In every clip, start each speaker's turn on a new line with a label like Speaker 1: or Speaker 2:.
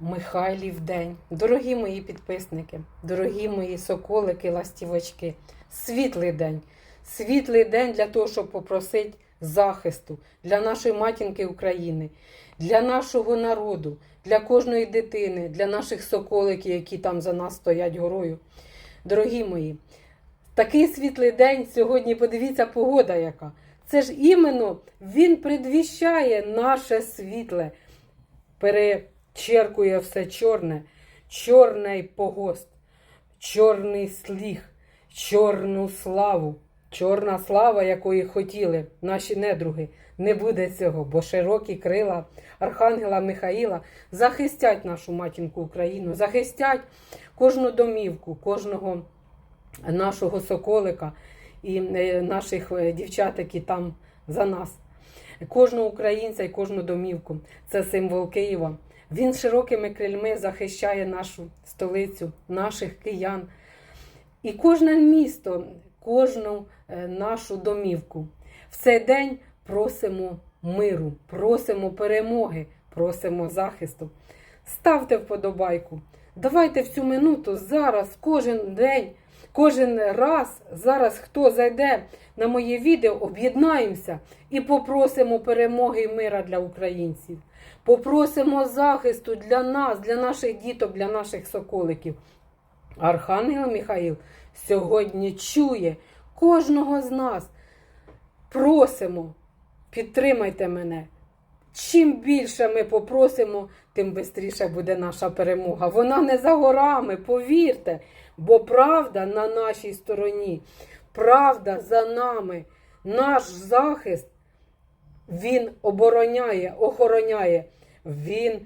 Speaker 1: Михайлів день. Дорогі мої підписники, дорогі мої соколики, ластівочки, світлий день. Світлий день для того, щоб попросити захисту для нашої матінки України, для нашого народу, для кожної дитини, для наших соколиків, які там за нас стоять горою. Дорогі мої, такий світлий день сьогодні, подивіться, погода яка. Це ж іменно він предвіщає наше світле, перечеркує все чорне, чорний погост, чорний сліг, чорну славу, чорна слава, якої хотіли наші недруги. Не буде цього, бо широкі крила Архангела Михаїла захистять нашу матінку Україну, захистять кожну домівку, кожного нашого соколика і е, наших е, дівчат, які там за нас. Кожного українця і кожну домівку. Це символ Києва. Він широкими крильми захищає нашу столицю, наших киян. І кожне місто, кожну е, нашу домівку. В цей день просимо миру, просимо перемоги, просимо захисту. Ставте вподобайку. Давайте в цю минуту зараз, кожен день, кожен раз, зараз хто зайде на моє відео, об'єднаємося і попросимо перемоги і мира для українців. Попросимо захисту для нас, для наших діток, для наших соколиків. Архангел Михаїл сьогодні чує кожного з нас. Просимо, підтримайте мене. Чим більше ми попросимо, тим швидше буде наша перемога. Вона не за горами, повірте, бо правда на нашій стороні, правда за нами, наш захист, він обороняє, охороняє. Він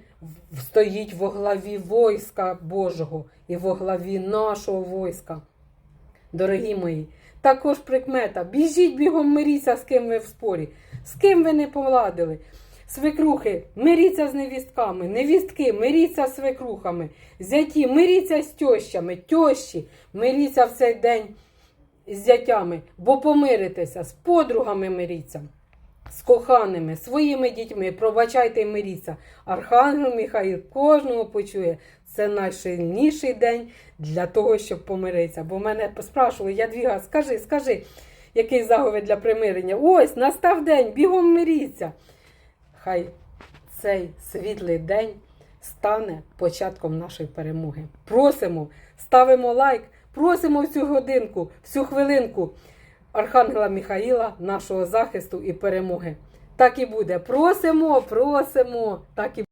Speaker 1: стоїть во главі войска Божого і во главі нашого войска. Дорогі мої, також прикмета. Біжіть бігом, миріться, з ким ви в спорі, з ким ви не поладили. Свекрухи, миріться з невістками, невістки, миріться з свекрухами, зяті, миріться з тьощами, тьощі, миріться в цей день з зятями, бо помиритеся, з подругами миріться, з коханими, своїми дітьми, пробачайте і миріться. Архангел Михаїл кожного почує. Це найсильніший день для того, щоб помиритися. Бо мене спрашували, Ядвіга, скажи, скажи, який заговір для примирення? Ось настав день, бігом миріться. Хай цей світлий день стане початком нашої перемоги. Просимо, ставимо лайк, просимо в цю годинку, в цю хвилинку Архангела Михаїла, нашого захисту і перемоги. Так і буде. Просимо, просимо, так і